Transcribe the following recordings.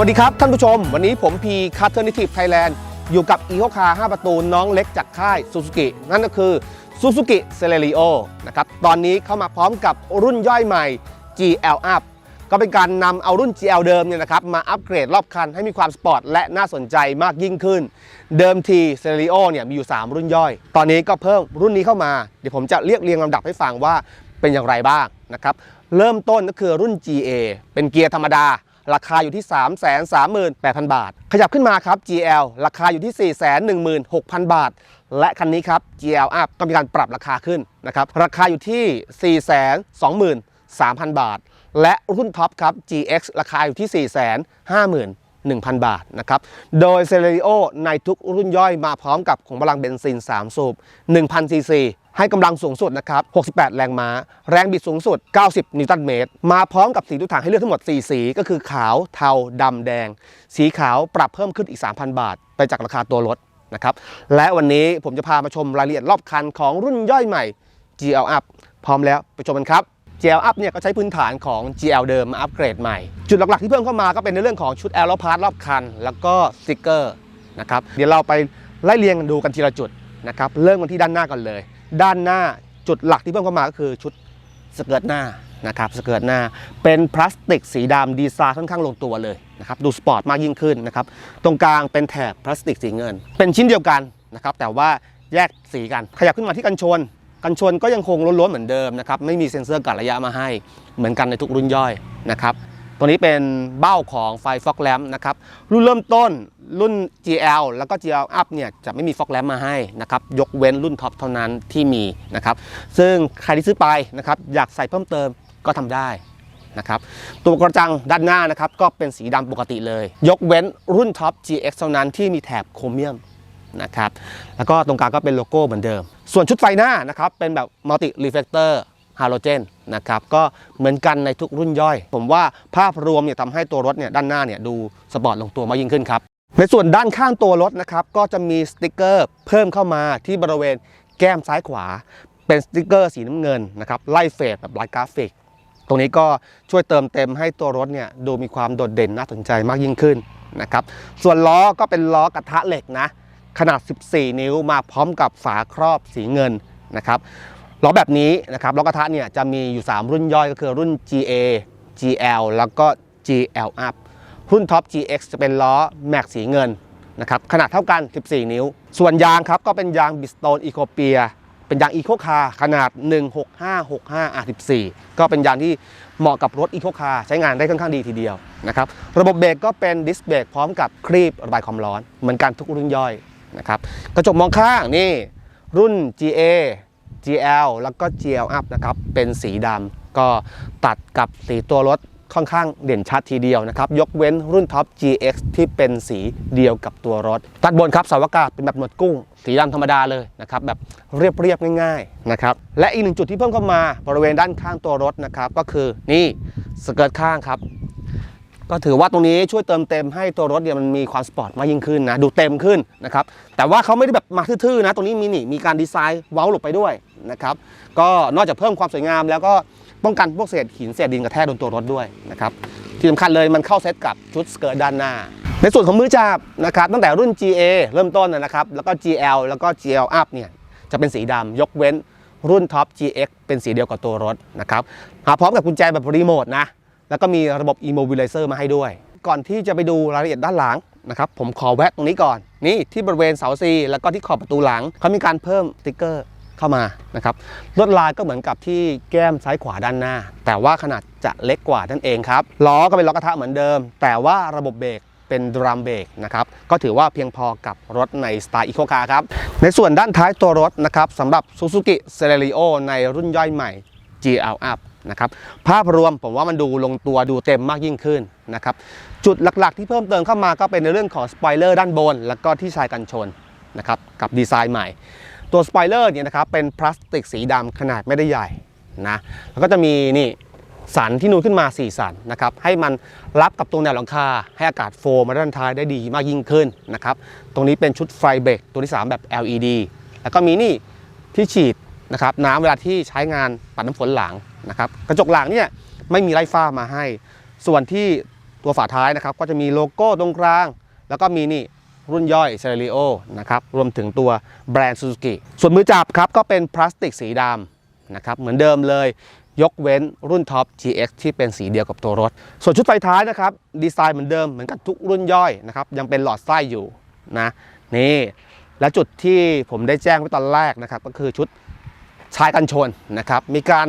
สวัสดีครับท่านผู้ชม วันนี้ผมพีคัตเทอร์นิทีฟไทยแลนด์อยู่กับอีโคคา5ประตูน้องเล็กจากค่ายซูซูกินั่นก็คือซูซูกิเซเลริโอนะครับตอนนี้เข้ามาพร้อมกับรุ่นย่อยใหม่ GL Up ก็เป็นการนำเอารุ่น GL เดิมเนี่ยนะครับมาอัปเกรดรอบคันให้มีความสปอร์ตและน่าสนใจมากยิ่งขึ้น เดิมทีเซเลริโอเนี่ยมีอยู่ 3 รุ่นย่อย ตอนนี้ก็เพิ่มรุ่นนี้เข้ามา เดี๋ยวผมจะเรียกเรียงลำดับให้ฟังว่าเป็นอย่างไรบ้างนะครับเริ่มต้นก็คือรุ่น GA เป็นเกียร์ธรรมดา ราคาอยู่ที่ 3 3 8 0 0 0 บาท ขยับขึ้นมาครับ GL ราคาอยู่ที่ 4 1 6 0 0 0 บาท และคันนี้ครับ GL Up ก็มีการปรับราคาขึ้นนะครับราคาอยู่ที่ 4 2 3 0 0 0 บาท และรุ่นท็อปครับ GX ราคาอยู่ที่ 4 5 1 0 0 0 บาทนะครับ โดยเซเลริโอในทุกรุ่นย่อยมาพร้อมกับของพลังเบนซิน 3 สูบ1,000ซีซี ให้กำลังสูงสุดนะครับ 68 แรงม้า แรงบิดสูงสุด 90 นิวตันเมตร มาพร้อมกับสีทุกถังให้เลือกทั้งหมด 4 สี ก็คือขาว เทาดำแดง สีขาวปรับเพิ่มขึ้นอีก 3,000 บาท ไปจากราคาตัวรถนะครับ และวันนี้ผมจะพามาชมรายละเอียดรอบคันของรุ่นย่อยใหม่ GL Up พร้อมแล้วไปชมกันครับ GL Up เนี่ยก็ใช้พื้นฐานของ GL เดิมมาอัปเกรดใหม่ จุดหลักๆที่เพิ่มเข้ามาก็เป็นในเรื่องของชุด a อ r o p a r t รอบคัน แล้วก็สติกเกอร์นะครับ เดี๋ยวเราไปไล่เรียงดูกันทีละจุดนะครับ เริ่มกันที่ด้านหน้าก่อนเลย ด้านหน้าจุดหลักที่เพิ่มเข้ามาก็คือชุดสเกิร์ตหน้านะครับสเกิร์ตหน้าเป็นพลาสติกสีดำดีไซน์ค่อนข้างลงตัวเลยนะครับดูสปอร์ตมากยิ่งขึ้นนะครับตรงกลางเป็นแถบพลาสติกสีเงิน เป็นชิ้นเดียวกันนะครับแต่ว่าแยกสีกันขยับขึ้นมาที่กันชน กันชนก็ยังคงล้วนๆเหมือนเดิมนะครับไม่มีเซ็นเซอร์กัดระยะมาให้เหมือนกันในทุกรุ่นย่อยนะครับ ตัวนี้เป็นเบ้าของไฟฟอกแลมนะครับรุ่นเริ่มต้นรุ่น GL แล้วก็ GL Up เนี่ยจะไม่มีฟอกแลมมาให้นะครับยกเว้นรุ่นท็อปเท่านั้นที่มีนะครับซึ่งใครที่ซื้อไปนะครับอยากใส่เพิ่มเติมก็ทำได้นะครับตัวกระจังด้านหน้านะครับก็เป็นสีดำปกติเลย ยกเว้นรุ่นท็อป GX เท่านั้นที่มีแถบโครเมียมนะครับแล้วก็ตรงกลางก็เป็นโลโก้เหมือนเดิม ส่วนชุดไฟหน้านะครับเป็นแบบมัลติรีเฟลเตอร์ ฮาโลเจนนะครับก็เหมือนกันในทุกรุ่นย่อย ผมว่าภาพรวมเนี่ยทำให้ตัวรถเนี่ยด้านหน้าเนี่ยดูสปอร์ตลงตัวมากยิ่งขึ้นครับในส่วนด้านข้างตัวรถนะครับก็จะมีสติกเกอร์เพิ่มเข้ามาที่บริเวณแก้มซ้ายขวา เป็นสติกเกอร์สีน้ำเงินนะครับไล่เฟดแบบไลท์กราฟิก ตรงนี้ก็ช่วยเติมเต็มให้ตัวรถเนี่ยดูมีความโดดเด่นน่าสนใจมากยิ่งขึ้นนะครับส่วนล้อก็เป็นล้อกระทะเหล็กนะขนาด 14 นิ้วมาพร้อมกับฝาครอบสีเงินนะครับ ล้อแบบนี้นะครับล้อกระทะเนี่ยจะมีอยู่ 3 รุ่นย่อยก็คือรุ่น GA GL แล้วก็ GL Up รุ่นท็อป GX จะเป็นล้อแม็กสีเงินนะครับขนาดเท่ากัน 14 นิ้ว ส่วนยางครับก็เป็นยางบิสโตนอีโคเปียเป็นยางอีโคคาขนาด 16565 R14 ก็เป็นยางที่เหมาะกับรถอีโคคาใช้งานได้ค่อนข้างดีทีเดียวนะครับระบบเบรกก็เป็นดิสเบรกพร้อมกับครีบระบายความร้อน เหมือนกันทุกรุ่นย่อยนะครับกระจกมองข้างนี่รุ่น GA GL แล้วก็ GL Up นะครับ เป็นสีดำก็ตัดกับสีตัวรถค่อนข้างเด่นชัดทีเดียวนะครับ ยกเว้นรุ่นท็อป GX ที่เป็นสีเดียวกับตัวรถ ตัดบนครับสาวกาศเป็นแบบหนวดกุ้ง สีดำธรรมดาเลยนะครับ แบบเรียบๆง่ายๆนะครับ และอีกหนึ่งจุดที่เพิ่มเข้ามาบริเวณด้านข้างตัวรถนะครับ ก็คือนี่สเกิร์ตข้างครับ ก็ถือว่าตรงนี้ช่วยเติมเต็มให้ตัวรถเนี่ยมันมีความสปอร์ตมากยิ่งขึ้นนะดูเต็มขึ้นนะครับแต่ว่าเขาไม่ได้แบบมาทื่อๆนะตรงนี้มีนี่มีการดีไซน์เว้าหลบไปด้วย นะครับก็นอกจากเพิ่มความสวยงาม แล้วก็ป้องกันพวกเศษหินเศษดินกระแทกโดนตัวรถด้วยนะครับที่สำคัญเลยมันเข้าเซตกับชุดสเกิร์ตด้านหน้า ในส่วนของมือจับนะครับตั้งแต่รุ่น GA เริ่มต้นนะครับแล้วก็ GL แล้วก็ GL Up เนี่ยจะเป็นสีดำยกเว้นรุ่นท็อป GX เป็นสีเดียวกับตัวรถนะครับมาพร้อมกับกุญแจแบบรีโมทนะแล้วก็มีระบบ Immobilizer มาให้ด้วย ก่อนที่จะไปดูรายละเอียดด้านหลังนะครับผมขอแวะตรงนี้ก่อน นี่ที่บริเวณเสาซีแล้วก็ที่ขอบประตูหลังเขามีการเพิ่มสติกเกอร์ เข้ามานะครับลวดลายก็เหมือนกับที่แก้มซ้ายขวาด้านหน้า แต่ว่าขนาดจะเล็กกว่านั่นเองครับล้อก็เป็นล้อกระทะเหมือนเดิม แต่ว่าระบบเบรกเป็นดรัมเบรกนะครับก็ถือว่าเพียงพอกับรถในสไตล์อีโคคาร์ครับในส่วนด้านท้ายตัวรถนะครับสำหรับ Suzuki Celerio ในรุ่นย่อยใหม่ GL Up นะครับภาพรวมผมว่ามันดูลงตัวดูเต็มมากยิ่งขึ้นนะครับจุดหลักๆ ที่เพิ่มเติมเข้ามาก็เป็นในเรื่องของสปอยเลอร์ด้านบน แล้วก็ที่ชายกันชนนะครับกับดีไซน์ใหม่ ตัวสปอยเลอร์เนี่ยนะครับเป็นพลาสติกสีดำขนาดไม่ได้ใหญ่นะแล้วก็จะมีนี่สันที่นูนขึ้นมา 4 สันนะครับให้มันรับกับตรงแนวหลังคา ให้อากาศโฟลมาด้านท้ายได้ดีมากยิ่งขึ้นนะครับตรงนี้เป็นชุดไฟเบรกตัวที่ 3 แบบ LED แล้วก็มีนี่ที่ฉีดนะครับน้ำเวลาที่ใช้งานปัดน้ำฝนหลังนะครับกระจกหลังเนี่ยไม่มีไล่ฟ้ามาให้ ส่วนที่ตัวฝาท้ายนะครับก็จะมีโลโก้ตรงกลาง แล้วก็มีนี่ รุ่นย่อยเซเร i โอนะครับรวมถึงตัวแบรนด์ซูซูกิส่วนมือจับครับก็เป็นพลาสติกสีดำนะครับเหมือนเดิมเลยยกเว้นรุ่นท็อป GX ที่เป็นสีเดียวกับตัวรถ ส่วนชุดไฟท้ายนะครับดีไซน์เหมือนเดิมเหมือนกับทุกรุ่นย่อยนะครับยังเป็นหลอดไส้อยู่นะนี่และจุดที่ผมได้แจ้งไว้ตอนแรกนะครับก็คือชุดชายกันชนนะครับมีการ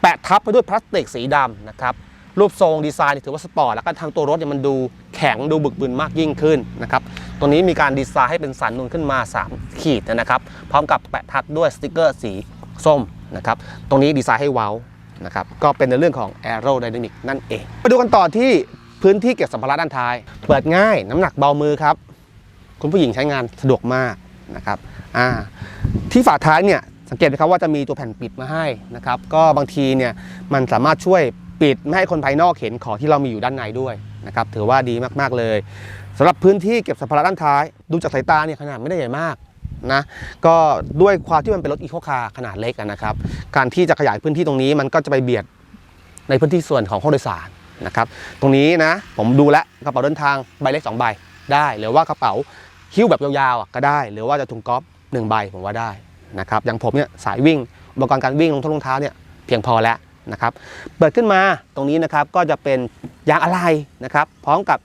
แปะทับไปด้วยพลาสติกสีดำนะครับรูปทรงดีไซน์ถือว่าสปอร์ตแล้วก็ทางตัวรถเนี่ยมันดูแข็งดูบึกบึนมากยิ่งขึ้นนะครับ ตรงนี้มีการดีไซน์ให้เป็นสันนูนขึ้นมา 3 ขีดนะครับ พร้อมกับแปะทับด้วยสติกเกอร์สีส้มนะครับ ตรงนี้ดีไซน์ให้เว้านะครับ ก็เป็นในเรื่องของ Aerodynamic นั่นเอง มาดูกันต่อที่พื้นที่เก็บสัมภาระด้านท้าย เปิดง่าย น้ำหนักเบามือครับ คุณผู้หญิงใช้งานสะดวกมากนะครับอ่าที่ฝาท้ายเนี่ยสังเกตไหมครับว่าจะมีตัวแผ่นปิดมาให้นะครับ ก็บางทีเนี่ยมันสามารถช่วยปิดไม่ให้คนภายนอกเห็นของที่เรามีอยู่ด้านในด้วยนะครับ ถือว่าดีมากๆเลย สำหรับพื้นที่เก็บสัมภาระด้านท้าย ดูจากสายตาเนี่ยขนาดไม่ได้ใหญ่มากนะก็ด้วยความที่มันเป็นรถอีโคคาร์ขนาดเล็กนะครับ การที่จะขยายพื้นที่ตรงนี้มันก็จะไปเบียดในพื้นที่ส่วนของห้องโดยสารนะครับ ตรงนี้นะผมดูแลกระเป๋าเดินทางใบเล็กสองใบได้ หรือว่ากระเป๋าหิ้วแบบยาวๆก็ได้ หรือว่าจะถุงก๊อฟหนึ่งใบผมว่าได้นะครับอย่างผมเนี่ยสายวิ่งอุปกรณ์การวิ่งรองเท้ารองเท้าเนี่ยเพียงพอแล้วนะครับ เปิดขึ้นมาตรงนี้นะครับก็จะเป็นยางอะไหล่นะครับ พร้อมกับ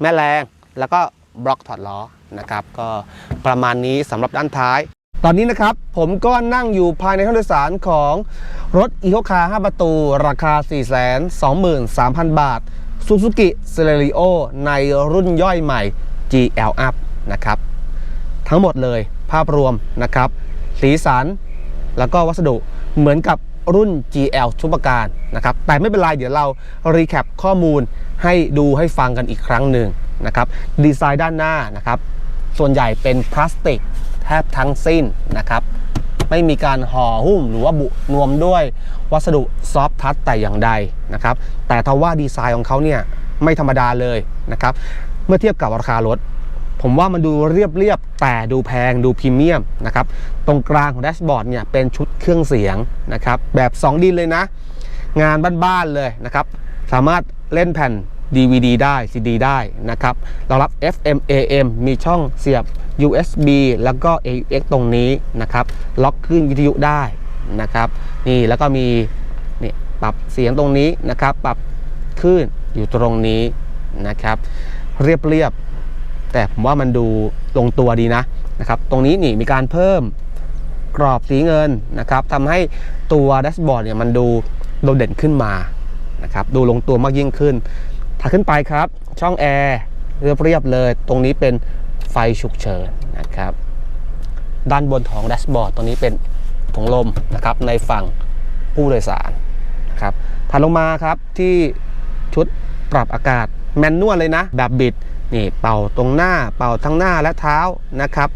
แม่แรง แล้วก็บล็อกถอดล้อนะครับ ก็ประมาณนี้สำหรับด้านท้าย ตอนนี้นะครับ ผมก็นั่งอยู่ภายในห้องโดยสารของรถอีโคคาร์5ประตู ราคา 423,000 บาท Suzuki Celerio ในรุ่นย่อยใหม่ GL Up นะครับ ทั้งหมดเลยภาพรวมนะครับ สีสัน แล้วก็วัสดุเหมือนกับรุ่น GL ทุกประการนะครับ แต่ไม่เป็นไรเดี๋ยวเรารีแคปข้อมูลให้ดูให้ฟังกันอีกครั้งหนึ่ง นะครับดีไซน์ด้านหน้านะครับส่วนใหญ่เป็นพลาสติกแทบทั้งสิ้นนะครับไม่มีการห่อหุ้มหรือว่าบุนวมด้วยวัสดุซอฟทัชแต่อย่างใดนะครับแต่ทว่าดีไซน์ของเขาเนี่ยไม่ธรรมดาเลยนะครับเมื่อเทียบกับราคารถ ผมว่ามันดูเรียบๆแต่ดูแพงดูพรีเมียมนะครับตรงกลางของแดชบอร์ดเนี่ยเป็นชุดเครื่องเสียงนะครับแบบ 2 ดินเลยนะ งานบ้านๆเลยนะครับสามารถเล่นแผ่น DVD ได้ CD ได้นะครับเรองรับ FM AM มีช่องเสียบ USB แล้วก็ AUX ตรงนี้นะครับ ล็อกขึ้นวิทยุได้นะครับ นี่แล้วก็มีนี่ปรับเสียงตรงนี้นะครับ ปรับคลื่นอยู่ตรงนี้นะครับ เรียบๆแต่ผมว่ามันดูลงตัวดีนะนะครับ ตรงนี้นี่มีการเพิ่มกรอบสีเงินนะครับทำให้ตัวแดชบอร์ดเนี่ยมันดูโดดเด่นขึ้นมานะครับ ดูลงตัวมากยิ่งขึ้น ถัดขึ้นไปครับ ช่องแอร์เรียบๆเลย ตรงนี้เป็นไฟฉุกเฉินนะครับ ด้านบนของแดชบอร์ดตรงนี้เป็นถุงลมนะครับในฝั่งผู้โดยสารนะครับถัดลงมาครับที่ชุดปรับอากาศแมนนวลเลยนะ แบบบิดนี่เป่าตรงหน้าเป่าทั้งหน้าและเท้านะครับ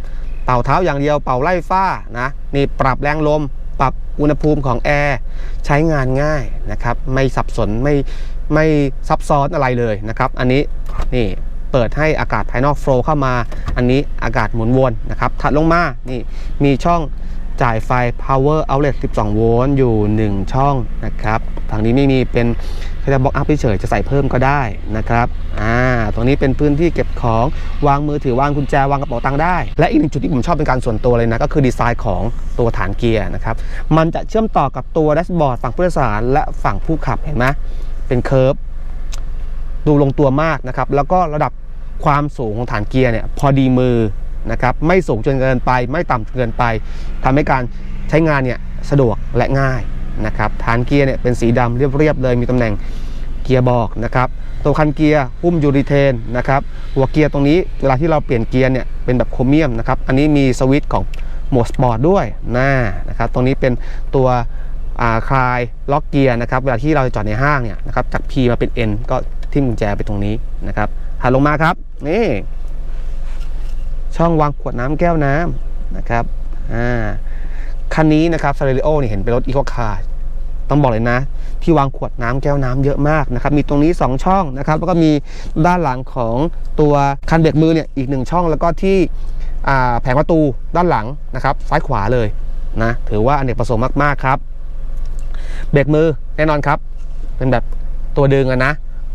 เป่าเท้าอย่างเดียวเป่าไล่ฝ้านะนี่ปรับแรงลม ปรับอุณหภูมิของแอร์ใช้งานง่ายนะครับ ไม่สับสนไม่ ไม่ซับซ้อนอะไรเลยนะครับ อันนี้นี่เปิดให้อากาศภายนอกโฟล์เข้ามา อันนี้อากาศหมุนวนนะครับ ถัดลงมา นี่มีช่องจ่ายไฟ power outlet 12 โวลต์อยู่ 1 ช่องนะครับ ฝั่งนี้ไม่มีเป็นแค่บล็อกอัพเฉยจะใส่เพิ่มก็ได้นะครับ อ่า ตรงนี้เป็นพื้นที่เก็บของวางมือถือวางกุญแจวางกระเป๋าตังค์ได้ และอีกหนึ่งจุดที่ผมชอบเป็นการส่วนตัวเลยนะ ก็คือดีไซน์ของตัวฐานเกียร์นะครับ มันจะเชื่อมต่อกับตัวแดชบอร์ดฝั่งผู้โดยสารและฝั่งผู้ขับเห็นไหม เป็นเคิร์ฟดูลงตัวมากนะครับ แล้วก็ระดับความสูงของฐานเกียร์เนี่ยพอดีมือนะครับไม่สูงจนเกินไป ไม่ต่ำจนเกินไปทำให้การใช้งานเนี่ยสะดวกและง่ายนะครับฐานเกียร์เนี่ยเป็นสีดำเรียบๆเลยมีตำแหน่งเกียร์บอกนะครับตัวคันเกียร์หุ้มยูริเทนนะครับหัวเกียร์ตรงนี้เวลาที่เราเปลี่ยนเกียร์เนี่ยเป็นแบบโครเมียมนะครับอันนี้มีสวิตช์ของโหมดสปอร์ตด้วยนะนะครับตรงนี้เป็นตัว คลายล็อกเกียร์นะครับเวลาที่เราจะจอดในห้างเนี่ยนะครับจาก P มาเป็น N ก็ทิ่มกุญแจไปตรงนี้นะครับถัดลงมาครับนี่ช่องวางขวดน้ำแก้วน้ำนะครับอ่าคันนี้นะครับซาเร o นี่ยเห็นเป็นรถอีโคคาร์ต้องบอกเลยนะ ที่วางขวดน้ำแก้วน้ำเยอะมากนะครับ มีตรงนี้ 2 ช่องนะครับ แล้วก็มีด้านหลังของตัวคันเบรกมือเนี่ยอีกหนึ่งช่องแล้วก็ที่แผงประตูด้านหลังนะครับ ซ้ายขวาเลยนะถือว่าอเนกประสงค์มากๆครับ เบรกมือแน่นอนครับ เป็นแบบตัวดึงอะนะ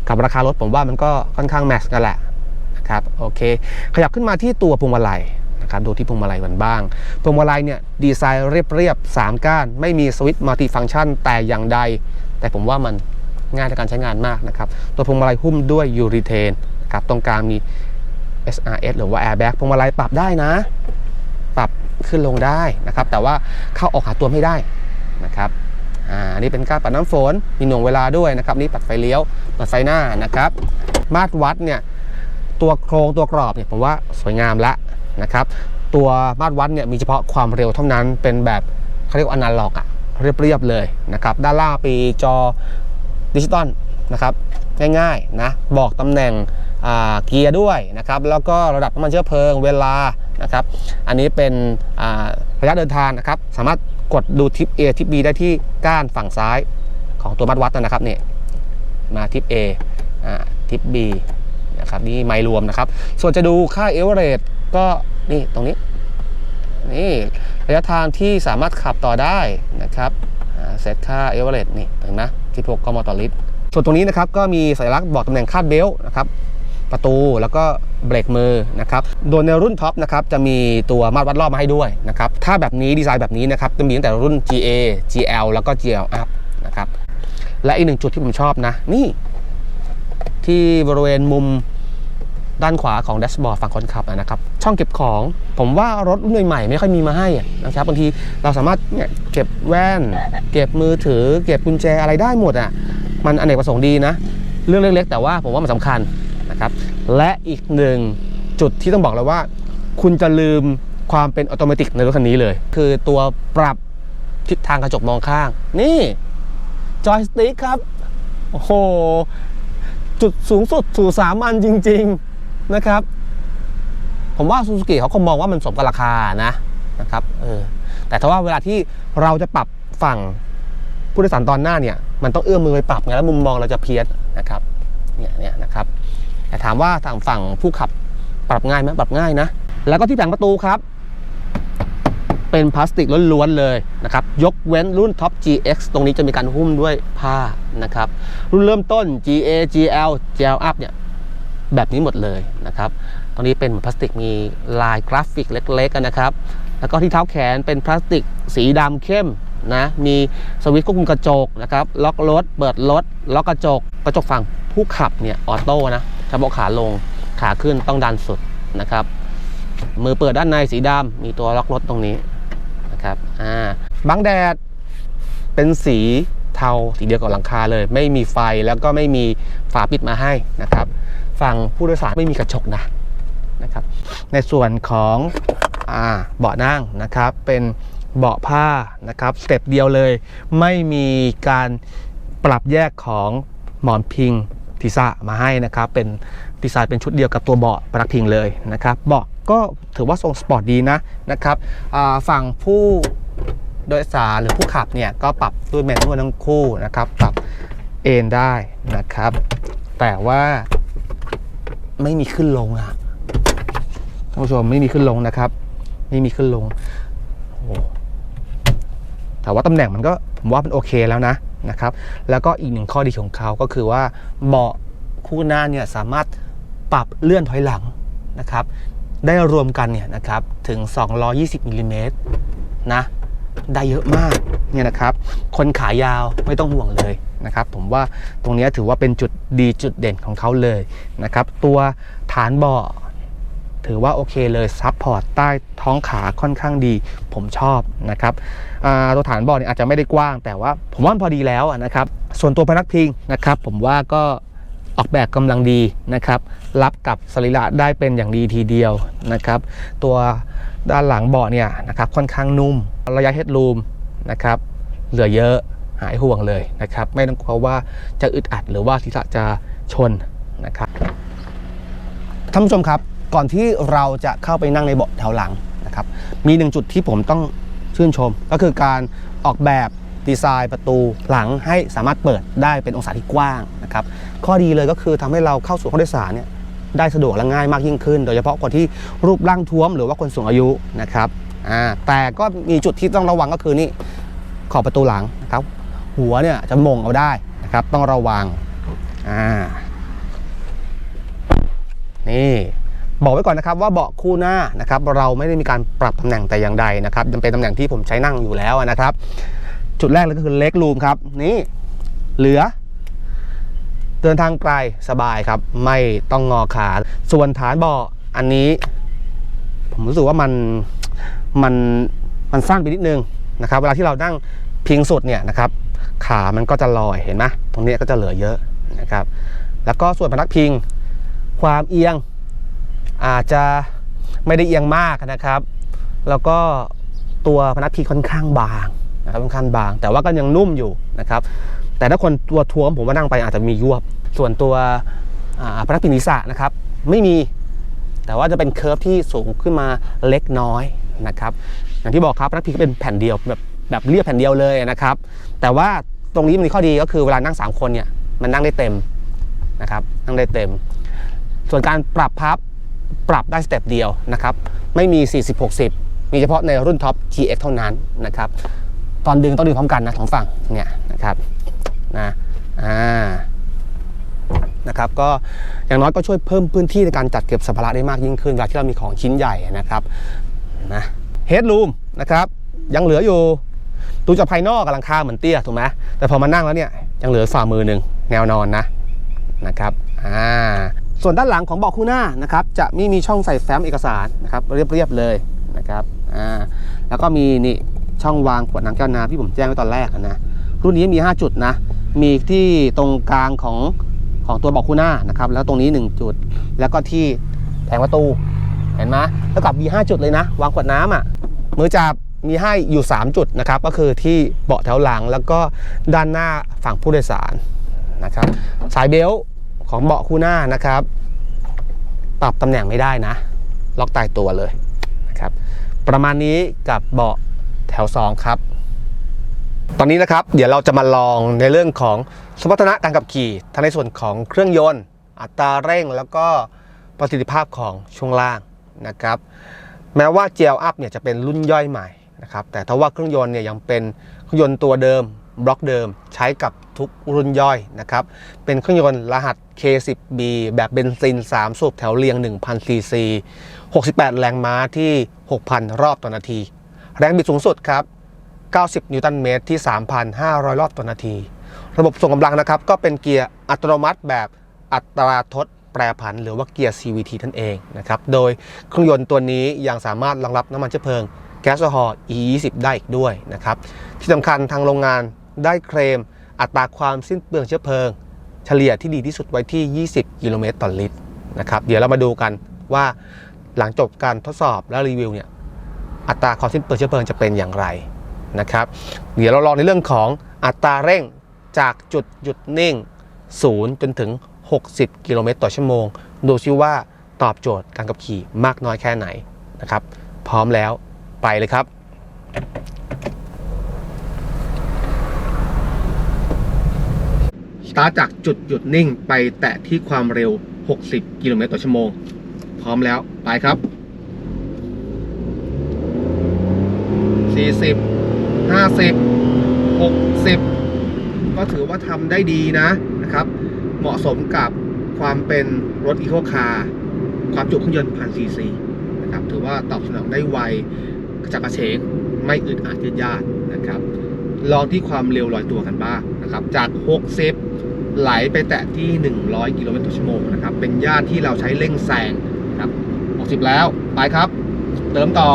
กับราคารถผมว่ามันก็ค่อนข้างแมทช์กันแหละนะครับโอเค ขยับขึ้นมาที่ตัวพวงมาลัยนะครับดูที่พวงมาลัยมันบ้างพวงมาลัยเนี่ยดีไซน์เรียบๆ3ก้าน ไม่มีสวิตช์มัลติฟังก์ชันแต่อย่างใด แต่ผมว่ามันง่ายในการใช้งานมากนะครับ ตัวพวงมาลัยหุ้มด้วยยูริเทนนะครับตรงกลางมี SRS หรือว่า Airbag พวงมาลัยปรับได้นะ ปรับขึ้นลงได้นะครับ แต่ว่าเข้าออกหาตัวไม่ได้นะครับ อ่าอันนี่เป็นการปัดน้ำฝนมีหน่วงเวลาด้วยนะครับนี่ปัดไฟเลี้ยวปัดไฟหน้านะครับมาตรวัดเนี่ยตัวโครงตัวกรอบเนี่ยผมว่าสวยงามล้วนะครับตัวมาตรวัดเนี่ยมีเฉพาะความเร็วเท่านั้นเป็นแบบเขาเรียกว่าอนาล็อกอะเรียบๆเลยนะครับด้านล่างปีจอดิจิตอลนะครับง่ายๆนะบอกตำแหน่งเกียร์ด้วยนะครับแล้วก็ระดับน้ำมันเชื้อเพลิงเวลานะครับอันนี้เป็นระยะเดินทางนะครับสามารถ กดดูทิป A ทิป B ได้ที่ก้านฝั่งซ้ายของตัวมัดวัดนะครับเนี่ยมาทิป A อ่าทิป B นะครับนี่ไมล์รวมนะครับ ส่วนจะดูค่าเอเวอเรสก็นี่ตรงนี้นี่ระยะทางที่สามารถขับต่อได้นะครับเซตค่าเอเวอเรสนี่เห็นไหมที่6กมต่อลิตรส่วนตรงนี้นะครับก็มีสัญลักษณ์บอกตำแหน่งคาดเบลต์นะครับ ประตูแล้วก็เบรกมือนะครับโดยในรุ่นท็อปนะครับจะมีตัวมาตรวัดรอบมาให้ด้วยนะครับถ้าแบบนี้ดีไซน์แบบนี้นะครับจะมีตั้งแต่รุ่น GA GL แล้วก็ GL Up นะครับและอีกหนึ่งจุดที่ผมชอบนะ นี่ ที่บริเวณมุมด้านขวาของแดชบอร์ดฝั่งคนขับนะครับ ช่องเก็บของ ผมว่ารถรุ่นใหม่ๆไม่ค่อยมีมาให้นะครับบางทีเราสามารถเก็บแว่น เก็บมือถือ เก็บกุญแจอะไรได้หมดอะมันอเนกประสงค์ดีนะ เรื่องเล็กๆแต่ว่าผมว่ามันสำคัญ นะครับและอีกหนึ่งจุดที่ต้องบอกเลยว่า คุณจะลืมความเป็นออโตเมติในรถคันนี้เลย คือตัวปรับทิศทางกระจกมองข้าง นี่จอยสติ๊กครับ โอ้โห จุดสูงสุดสู่สามัญจริง ๆนะครับ ผมว่าซูซูกิเขาคงมองว่ามันสมกับราคานะนะครับเออแต่ถ้าว่าเวลาที่เราจะปรับฝั่งผู้โดยสารตอนหน้าเนี่ย มันต้องเอื้อมมือไปปรับไงแล้วมุมมองเราจะเพี้ยนนะครับเนี่ยเนี่ยนะครับ แต่ถามว่าทางฝั่งผู้ขับปรับง่ายไหมปรับง่ายนะ แล้วก็ที่แผงประตูครับ เป็นพลาสติกล้วนๆเลยนะครับ ยกเว้นรุ่น Top GX ตรงนี้จะมีการหุ้มด้วยผ้านะครับ รุ่นเริ่มต้น GA GL GL Up เนี่ยแบบนี้หมดเลยนะครับ ตรงนี้เป็นพลาสติกมีลายกราฟิกเล็กๆกันนะครับ แล้วก็ที่เท้าแขนเป็นพลาสติกสีดำเข้มนะ มีสวิตช์ควบคุมกระจกนะครับ ล็อกรถ เปิดรถ ล็อกกระจก กระจกฝั่งผู้ขับเนี่ยออโต้นะ เฉพาะขาลงขาขึ้นต้องดันสุดนะครับ มือเปิดด้านในสีดำมีตัวล็อกรถตรงนี้นะครับอ่าบังแดดเป็นสีเทาสีเดียวกับหลังคาเลย ไม่มีไฟแล้วก็ไม่มีฝาปิดมาให้นะครับ ฝั่งผู้โดยสารไม่มีกระจกนะนะครับ ในส่วนของอาเบาะนั่งนะครับเป็นเบาะผ้านะครับสเต็ปเดียวเลย ไม่มีการปรับแยกของหมอนพิง ทีซ่ามาให้นะครับ เป็นดีไซน์เป็นชุดเดียวกับตัวเบาะประดักพิงเลยนะครับ เบาะก็ถือว่าทรงสปอร์ตดีนะนะครับฝั่งผู้โดยสารหรือผู้ขับเนี่ยก็ปรับด้วยแมนนวลทั้งคู่นะครับ ปรับเอนได้นะครับ แต่ว่าไม่มีขึ้นลงอะท่านผู้ชมไม่มีขึ้นลงนะครับไม่มีขึ้นลงโอ้แต่ว่าตำแหน่งมันก็ผมว่ามันโอเคแล้วนะ นะครับแล้วก็อีกหนึ่งข้อดีของเขาก็คือว่าเบาะคู่หน้าเนี่ยสามารถปรับเลื่อนถอยหลังนะครับได้รวมกันเนี่ยนะครับถึง 220มิลลิเมตรนะได้เยอะมากเนี่ยนะครับคนขายาวไม่ต้องห่วงเลยนะครับผมว่าตรงนี้ถือว่าเป็นจุดดีจุดเด่นของเขาเลยนะครับตัวฐานเบาะ ถือว่าโอเคเลยซับพอร์ตใต้ท้องขาค่อนข้างดี ผมชอบนะครับตัวฐานบาะเนี่ยอาจจะไม่ได้กว้าง แต่ว่าผมว่าพอดีแล้วนะครับ ส่วนตัวพนักพิงนะครับ ผมว่าก็ออกแบบกำลังดีนะครับ รับกับสรีระได้เป็นอย่างดีทีเดียวนะครับ ตัวด้านหลังเบาะเนี่ยนะครับค่อนข้างนุ่ม ระยะเฮดรูมนะครับ เหลือเยอะหายห่วงเลยนะครับ ไม่ต้องกลัวว่าจะอึดอัดหรือว่าศีรษะจะชนนะครับท่านผู้ชมครับ ก่อนที่เราจะเข้าไปนั่งในเบาะแถวหลังนะครับ มีหนึ่งจุดที่ผมต้องชื่นชม ก็คือการออกแบบดีไซน์ประตูหลังให้สามารถเปิดได้เป็นองศาที่กว้างนะครับ ข้อดีเลยก็คือทำให้เราเข้าสู่ห้องโดยสารเนี่ยได้สะดวกและง่ายมากยิ่งขึ้น โดยเฉพาะคนที่รูปร่างท้วมหรือว่าคนสูงอายุนะครับแต่ก็มีจุดที่ต้องระวังก็คือนี่ขอบประตูหลังนะครับ หัวเนี่ยจะมงเอาได้นะครับ ต้องระวัง อ่า นี่ บอกไว้ก่อนนะครับว่าเบาะคู่หน้านะครับเราไม่ได้มีการปรับตำแหน่งแต่อย่างใดนะครับยังเป็นตำแหน่งที่ผมใช้นั่งอยู่แล้วนะครับ จุดแรกเลยก็คือเล็กรูมครับนี่เหลือ เดินทางไกลสบายครับ ไม่ต้องงอขา ส่วนฐานเบาะอันนี้ ผมรู้สึกว่ามันมันมันสั้นไปนิดนึงนะครับ เวลาที่เรานั่งพิงสุดเนี่ยนะครับ ขามันก็จะลอยเห็นไหมตรงนี้ก็จะเหลือเยอะนะครับ แล้วก็ส่วนพนักพิง ความเอียง อาจจะไม่ได้เอียงมากนะครับ แล้วก็ตัวพนักพิงค่อนข้างบางนะครับค่อนข้างบาง แต่ว่าก็ยังนุ่มอยู่นะครับ แต่ถ้าคนตัวท้วมผมว่านั่งไปอาจจะมียวบ ส่วนตัวพนักพิงศีรษะนะครับไม่มีแต่ว่าจะเป็นเคอร์ฟที่สูงขึ้นมาเล็กน้อยนะครับอย่างที่บอกครับพนักพิงก็เป็นแผ่นเดียวแบบแบบเรียบแผ่นเดียวเลยนะครับ แต่ว่าตรงนี้มันมีข้อดีก็คือเวลานั่ง 3 คนเนี่ยมันนั่งได้เต็มนะครับนั่งได้เต็ม ส่วนการปรับพับ ปรับได้สเต็ปเดียวนะครับ ไม่มี 40-60 มีเฉพาะในรุ่นท็อป GX เท่านั้นนะครับ ตอนดึงต้องดึงพร้อมกันนะสองฝั่งเนี่ยนะครับนะอ่านะครับก็อย่างน้อยก็ช่วยเพิ่มพื้นที่ในการจัดเก็บสัมภาระได้มากยิ่งขึ้นเวลาที่เรามีของชิ้นใหญ่นะครับนะเฮดรูมนะครับยังเหลืออยู่ดูจากภายนอกกำลังคาเหมือนเตี้ยถูกไหมแต่พอมานั่งแล้วเนี่ยยังเหลือฝ่ามือหนึ่งแนวนอนนะนะครับอ่า ส่วนด้านหลังของเบาะคู่หน้านะครับจะไม่มีช่องใส่แฟ้มเอกสารนะครับเรียบๆเลยนะครับอ่าแล้วก็มีนี่ช่องวางขวดน้ำแก้วน้ำที่ผมแจ้งไว้ตอนแรกนะรุ่นนี้มี 5 จุดนะมีที่ตรงกลางของของตัวเบอกคู่หน้านะครับแล้วตรงนี้ 1 จุด แล้วก็ที่แผงประตูเห็นไหมแล้วกับมี 5 จุดเลยนะ วางขวดน้ำอะมือจับมีให้อยู่ 3 จุดนะครับก็คือที่เบาะแถวหลังแล้วก็ด้านหน้าฝั่งผู้โดยสารนะครับสายเบล ของเบาะคู่หน้านะครับ ปรับตำแหน่งไม่ได้นะ ล็อกตายตัวเลยนะครับ ประมาณนี้กับเบาะแถว 2 ครับ ตอนนี้นะครับเดี๋ยวเราจะมาลองในเรื่องของสมรรถนะการขับขี่ทั้งในส่วนของเครื่องยนต์ อัตราเร่งแล้วก็ประสิทธิภาพของช่วงล่างนะครับ แม้ว่า GL Up เนี่ยจะเป็นรุ่นย่อยใหม่นะครับแต่ถ้าว่าเครื่องยนต์เนี่ยยังเป็นเครื่องยนต์ตัวเดิม บล็อกเดิมใช้กับทุกรุ่นย่อยนะครับ เป็นเครื่องยนต์รหัส K10B แบบเบนซิน 3 สูบแถวเรียง 1,000 ซีซี 68 แรงม้าที่ 6,000 รอบต่อนาที แรงบิดสูงสุดครับ 90 นิวตันเมตรที่ 3,500 รอบต่อนาที ระบบส่งกำลังนะครับ ก็เป็นเกียร์อัตโนมัติแบบอัตราทดแปรผัน หรือว่าเกียร์ CVT นั่นเองนะครับ โดยเครื่องยนต์ตัวนี้ยังสามารถรองรับน้ำมันเชื้อเพลิงแก๊สโซฮอล์ E20 ได้อีกด้วยนะครับ ที่สำคัญทางโรงงาน ได้เคลมอัตราความสิ้นเปลืองเชื้อเพลิง เฉลี่ยที่ดีที่สุดไว้ที่ 20 กิโลเมตรต่อลิตรนะครับเดี๋ยวเรามาดูกันว่าหลังจบการทดสอบและรีวิวเนี่ยอัตราความสิ้นเปลืองเชื้อเพลิงจะเป็นอย่างไรนะครับ เดี๋ยวเราลองในเรื่องของอัตราเร่งจากจุดหยุดนิ่ง 0 จนถึง 60 กิโลเมตรต่อชั่วโมง ดูซิว่าตอบโจทย์การขับขี่มากน้อยแค่ไหนนะครับ พร้อมแล้วไปเลยครับ สตาร์ทจากจุดหยุดนิ่งไปแตะที่ความเร็ว 60 กิโลเมตรต่อชั่วโมง พร้อมแล้ว ไปครับ 40 50 60 ก็ถือว่าทำได้ดีนะนะครับ เหมาะสมกับความเป็นรถอีโคคาร์ความจุเครื่องยนต์พันซีซีนะครับถือว่าตอบสนองได้ไวกระจับกระเฉงไม่อึดอัดยืดยาดนะครับลองที่ความเร็วลอยตัวกันบ้างนะครับ จาก 60 ไหลไปแตะที่ 100 กิโลเมตรต่อชั่วโมงนะครับ เป็นย่านที่เราใช้เร่งแซงครับ 60 แล้ว ไปครับ เติมต่อ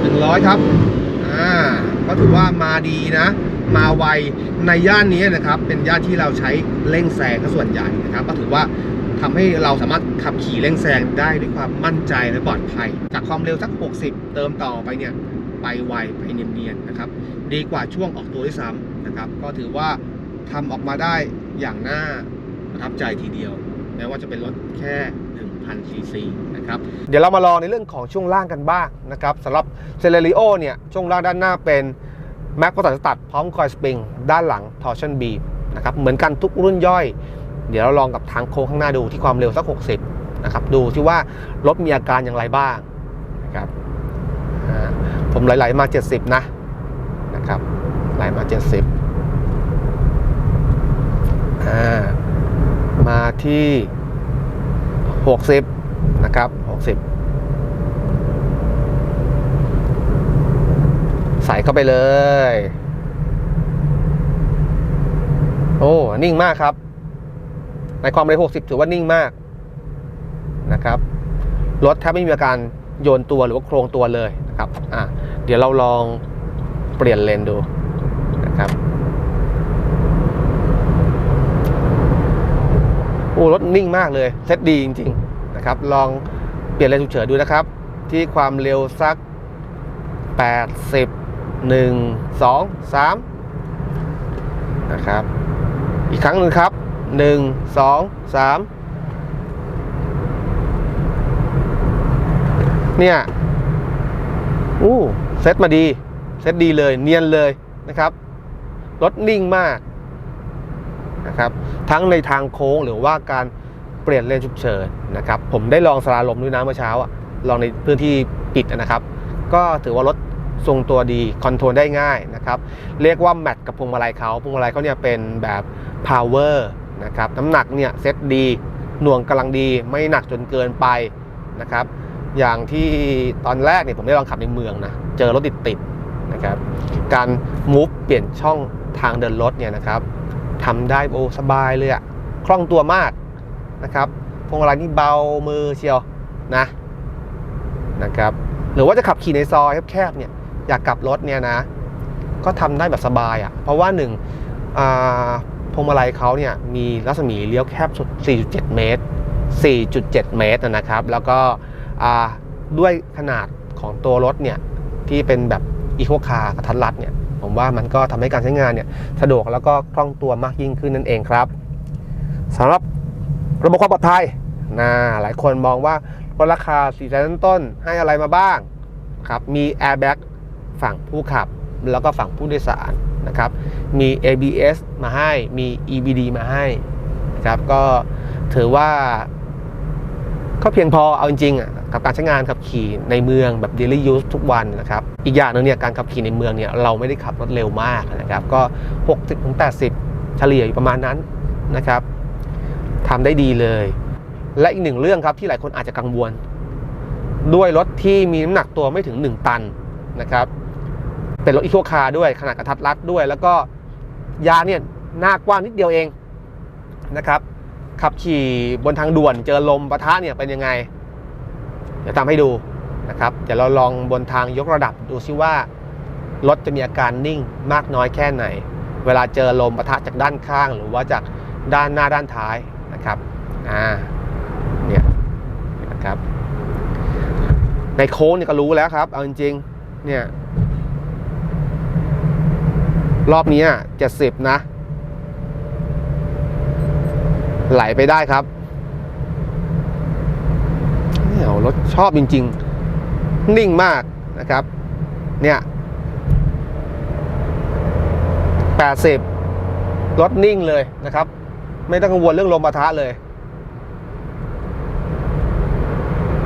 หนึ่งร้อยครับ อ่า ก็ถือว่ามาดีนะ มาไว ในย่านนี้นะครับ เป็นย่านที่เราใช้เร่งแซงส่วนใหญ่นะครับ ก็ถือว่า ทำให้เราสามารถขับขี่เร่งแซงได้ด้วยความมั่นใจและปลอดภัย จากความเร็วสัก 60 เติมต่อไปเนี่ยไปไวไปเนียนๆนะครับ ดีกว่าช่วงออกตัวด้วยซ้ำนะครับ ก็ถือว่าทำออกมาได้อย่างน่าประทับใจทีเดียวแม้ว่าจะเป็นรถแค่1,000ซีซีนะครับ เดี๋ยวเรามาลองในเรื่องของช่วงล่างกันบ้างนะครับสำหรับเซเลริโอเนี่ยช่วงล่างด้านหน้าเป็นแม็กโ r ตัดตัดพร้อมคอยสปริงด้านหลังทอร์ชันบีนะครับเหมือนกันทุกรุ่นย่อย เดี๋ยวเราลองกับทางโค้งข้างหน้าดูที่ความเร็วสัก 60 นะครับ ดูที่ว่ารถมีอาการอย่างไรบ้างนะครับผมไหลๆมา 70 นะนะครับไหลมา 70อ่ามาที่ 60 นะครับ 60 ใส่เข้าไปเลย โอ้ นิ่งมากครับ ในความเร็ว 60 ถือว่านิ่งมากนะครับ รถแทบไม่มีอาการโยนตัวหรือว่าโครงตัวเลยนะครับอะเดี๋ยวเราลองเปลี่ยนเลนดูนะครับโอ้รถนิ่งมากเลยเซตดีจริง ๆ นะครับ ลองเปลี่ยนเลนฉุกเฉินดูนะครับ ที่ความเร็วสัก 80 1 2 3 นะครับ อีกครั้งหนึ่งครับ 1 2 3เนี่ยอู้เซตมาดี เซตดีเลย เนียนเลยนะครับ รถนิ่งมากนะครับ ทั้งในทางโค้งหรือว่าการเปลี่ยนเลนฉุกเฉินนะครับ ผมได้ลองสลาลมด้วยนะเมื่อเช้าอะลองในพื้นที่ปิดนะครับ ก็ถือว่ารถทรงตัวดี คอนโทรลได้ง่ายนะครับ เรียกว่าแมทกับพวงมาลัยเขาพวงมาลัยเขาเนี่ยเป็นแบบ power นะครับน้ำหนักเนี่ยเซตดีหน่วงกำลังดีไม่หนักจนเกินไปนะครับอย่างที่ตอนแรกเนี่ยผมได้ลองขับในเมืองนะเจอรถติดติดนะครับการมูฟเปลี่ยนช่องทางเดินรถเนี่ยนะครับทำได้โอ้สบายเลยอะคล่องตัวมากนะครับพวงมาลัยนี่เบามือเชียวนะนะครับหรือว่าจะขับขี่ในซอยแคบๆเนี่ยอยากกลับรถเนี่ยนะก็ทำได้แบบสบายอะ่ะเพราะว่าหนึ่งอ่า พวงมาลัยเขาเนี่ยมีรัศมีเลี้ยวแคบสุด 4.7 เมตร 4.7 เมตรนะครับ แล้วก็ด้วยขนาดของตัวรถเนี่ยที่เป็นแบบอีโคคาร์กระทัดรัดเนี่ยผมว่ามันก็ทำให้การใช้งานเนี่ยสะดวกแล้วก็คล่องตัวมากยิ่งขึ้นนั่นเองครับสำหรับระบบความปลอดภัยนะหลายคนมองว่าลดราคา4แสนต้นให้อะไรมาบ้างครับมีแอร์แบ็กฝั่งผู้ขับ แล้วก็ฝั่งผู้โดยสาร นะครับ มี ABS มาให้ มี EBD มาให้นะครับ ก็ถือว่าก็เพียงพอเอาจริงๆกับการใช้งานขับขี่ในเมืองแบบ daily use ทุกวันนะครับ อีกอย่างหนึงเนี่ยการขับขี่ในเมืองเนี่ยเราไม่ได้ขับรถเร็วมากนะครับ ก็ 60-80 เฉลี่ยอยู่ประมาณนั้นนะครับทำได้ดีเลย และอีกหนึ่งเรื่องครับที่หลายคนอาจจะกังวล ด้วยรถที่มีน้ำหนักตัวไม่ถึง 1 ตันนะครับ เป็นรถอีโคคาร์ด้วยขนาดกระทัดรัดด้วย แล้วก็ยางเนี่ยหน้ากว้างนิดเดียวเองนะครับ ขับขี่บนทางด่วนเจอลมปะทะเนี่ยเป็นยังไง เดี๋ยวทำให้ดูนะครับ เดี๋ยวเราลองบนทางยกระดับดูซิว่ารถจะมีอาการนิ่งมากน้อยแค่ไหน เวลาเจอลมปะทะจากด้านข้าง หรือว่าจากด้านหน้าด้านท้ายนะครับอ่าเนี่ยนะครับ ในโค้งเนี่ยก็รู้แล้วครับ เอาจริงๆเนี่ย รอบนี้เจ็ดสิบนะ ไหลไปได้ครับเนี่ยรถชอบจริง ๆ นิ่งมากนะครับ เนี่ยแปดสิบรถนิ่งเลยนะครับ ไม่ต้องกังวลเรื่องลมปะทะเลย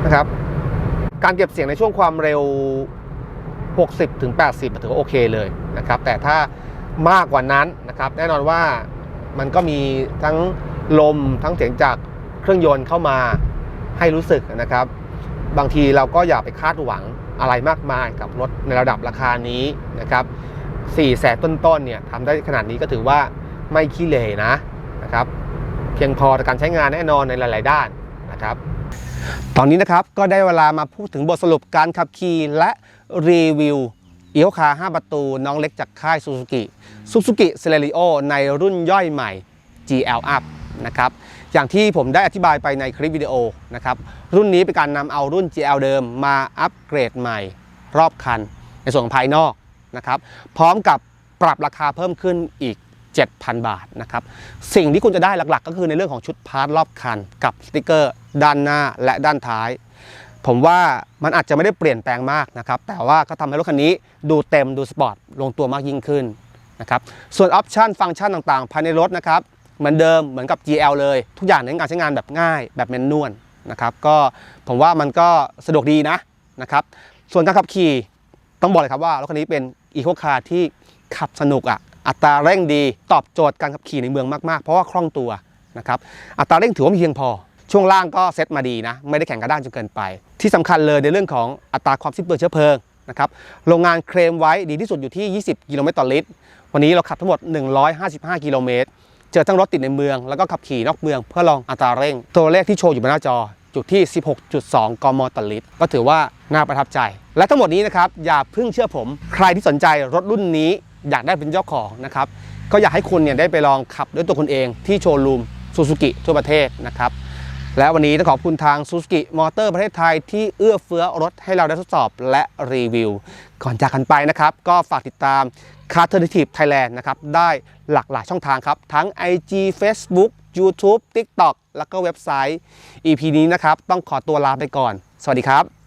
นะครับ การเก็บเสียงในช่วงความเร็ว 60ถึง80 ถือว่าโอเคเลยนะครับ แต่ถ้า มากกว่านั้นนะครับแน่นอนว่ามันก็มีทั้งลมทั้งเสียงจากเครื่องยนต์เข้ามาให้รู้สึกนะครับ บางทีเราก็อย่าไปคาดหวังอะไรมากมายกับรถในระดับราคานี้นะครับ4แสนต้นๆเนี่ยทำได้ขนาดนี้ก็ถือว่าไม่ขี้เหร่นะนะครับ เพียงพอต่อการใช้งานแน่นอนในหลาย ๆ ด้านนะครับ ตอนนี้นะครับก็ได้เวลามาพูดถึงบทสรุปการขับขี่และรีวิว อีโคคา 5 ประตู น้องเล็กจากค่ายซูซูกิซูซูกิเซเลริโอในรุ่นย่อยใหม่ GL Up นะครับอย่างที่ผมได้อธิบายไปในคลิปวิดีโอนะครับรุ่นนี้เป็นการนำเอารุ่น GL เดิมมาอัปเกรดใหม่รอบคัน ในส่วนของภายนอกนะครับพร้อมกับปรับราคาเพิ่มขึ้นอีก 7,000 บาทนะครับสิ่งที่คุณจะได้หลักๆ ก็คือในเรื่องของชุดพาร์ทรอบคัน กับสติกเกอร์ ด้านหน้าและด้านท้าย ผมว่ามันอาจจะไม่ได้เปลี่ยนแปลงมากนะครับ แต่ว่าก็ทำให้รถคันนี้ดูเต็มดูสปอร์ตลงตัวมากยิ่งขึ้นนะครับส่วนออปชันฟังก์ชันต่างๆ ภายในรถนะครับเหมือนเดิมเหมือนกับ GL เลย ทุกอย่างเน้นการใช้งานแบบง่ายแบบแมนนวลนะครับก็ผมว่ามันก็สะดวกดีนะนะครับส่วนการขับขี่ต้องบอกเลยครับว่ารถคันนี้เป็นอีโคคาร์ที่ขับสนุกอะอัตราเร่งดีตอบโจทย์การขับขี่ในเมืองมากๆ เพราะว่าคล่องตัวนะครับอัตราเร่งถือว่าเพียงพอ ช่วงล่างก็เซ็ตมาดีนะ ไม่ได้แข็งกระด้างจนเกินไป ที่สำคัญเลยในเรื่องของอัตราความสิ้นเปลืองเชื้อเพลิงนะครับโรงงานเคลมไว้ดีที่สุดอยู่ที่ 20 กิโลเมตรต่อลิตร วันนี้เราขับทั้งหมด 155 กิโลเมตร เจอทั้งรถติดในเมือง แล้วก็ขับขี่นอกเมืองเพื่อลองอัตราเร่ง ตัวเลขที่โชว์อยู่บนหน้าจออยู่ที่ 16.2 กมต่อลิตร ก็ถือว่าน่าประทับใจ และทั้งหมดนี้นะครับอย่าเพิ่งเชื่อผม ใครที่สนใจรถรุ่นนี้อยากได้เป็นเจ้าของนะครับก็อยากให้คุณเนี่ยได้ไปลองขับด้วยตัวคุณเองที่โชว์รูมซูซูกิทั่วประเทศนะครับ และวันนี้ต้องขอบคุณทาง Suzuki Motor ประเทศไทยที่เอื้อเฟื้อรถให้เราได้ทดสอบและรีวิว ก่อนจากกันไปนะครับ ก็ฝากติดตาม c a r t e r n a t i v e Thailand นะครับ ได้หลากหลายช่องทางครับ ทั้ง IG Facebook YouTube TikTok แล้วก็เว็บไซต์ EP นี้นะครับ ต้องขอตัวลาไปก่อน สวัสดีครับ